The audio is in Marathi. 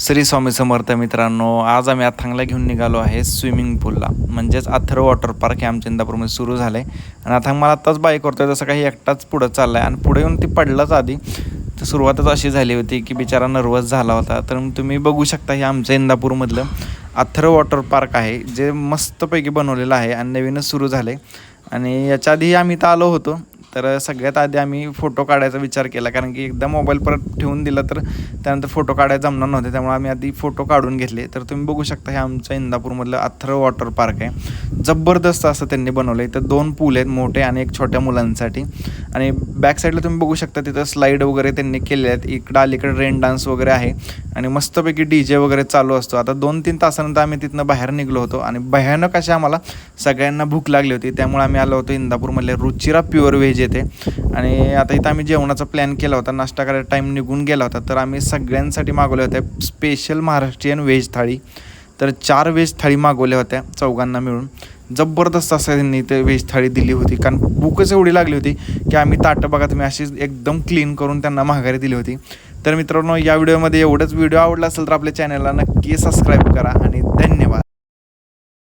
श्री स्वामी समर्थ मित्रांनो आज आम्ही अथांगला घेऊन निघालो आहे स्विमिंग पूलला. म्हणजेच अथर्व वॉटर पार्क हे आमच्या इंदापूरमध्ये सुरू झालं आहे आणि अथांग मला आत्ताच बाय आहे जसं काही एकटाच पुढं चालला आहे आणि पुढे येऊन ती पडलाच आधी. तर सुरुवातच अशी झाली होती की बिचारा नर्वस झाला होता. तर तुम्ही बघू शकता हे आमच्या इंदापूरमधलं अथर्व वॉटर पार्क आहे जे मस्तपैकी बनवलेलं आहे आणि नवीनच सुरू झालं आहे आणि याच्या आधी आम्ही इथं आलो होतो. तर सगळ्यात आधी आम्ही फोटो काढायचा विचार केला कारण की एकदा मोबाईल परत ठेवून दिला तर त्यानंतर फोटो काढायला जमणार नव्हते त्यामुळे आम्ही आधी फोटो काढून घेतले. तर तुम्ही बघू शकता हे आमचं इंदापूरमधलं अथर वॉटर पार्क आहे. जबरदस्त असं त्यांनी बनवलं आहे इथं दोन पूल आहेत मोठे आणि एक छोट्या मुलांसाठी. आणि बॅक साईडला तुम्ही बघू शकता तिथं स्लाईड वगैरे त्यांनी केले आहेत. इकडं अलीकडे रेन डान्स वगैरे आहे. आणि मस्तपैकी डी जे वगैरे चालू असतो. आता दोन तीन तासानंतर आम्ही तिथनं बाहेर निघलो होतो. आणि भयानक अशी आम्हाला सगळ्यांना भूक लागली होती. त्यामुळे आम्ही आलो होतो इंदापूरमधले रुचिरा प्युअर व्हेज येते आणि आता इथं आम्ही जेवणाचा प्लॅन केला होता नाश्ता करायला टाईम निघून गेला होता तर आम्ही सगळ्यांसाठी मागवल्या होत्या स्पेशल महाराष्ट्रीयन व्हेज थाळी. तर चार व्हेज थाळी मागवल्या होत्या चौघांना मिळून. जबरदस्त असं त्यांनी ते व्हेज थाळी दिली होती कारण भूकच एवढी लागली होती की आम्ही ताटं बघा तुम्ही अशी एकदम क्लीन करून त्यांना माघारी दिली होती. तर मित्रांनो या व्हिडिओमध्ये एवढंच. व्हिडिओ आवडला असेल तर आपल्या चॅनलला नक्की सबस्क्राईब करा आणि धन्यवाद.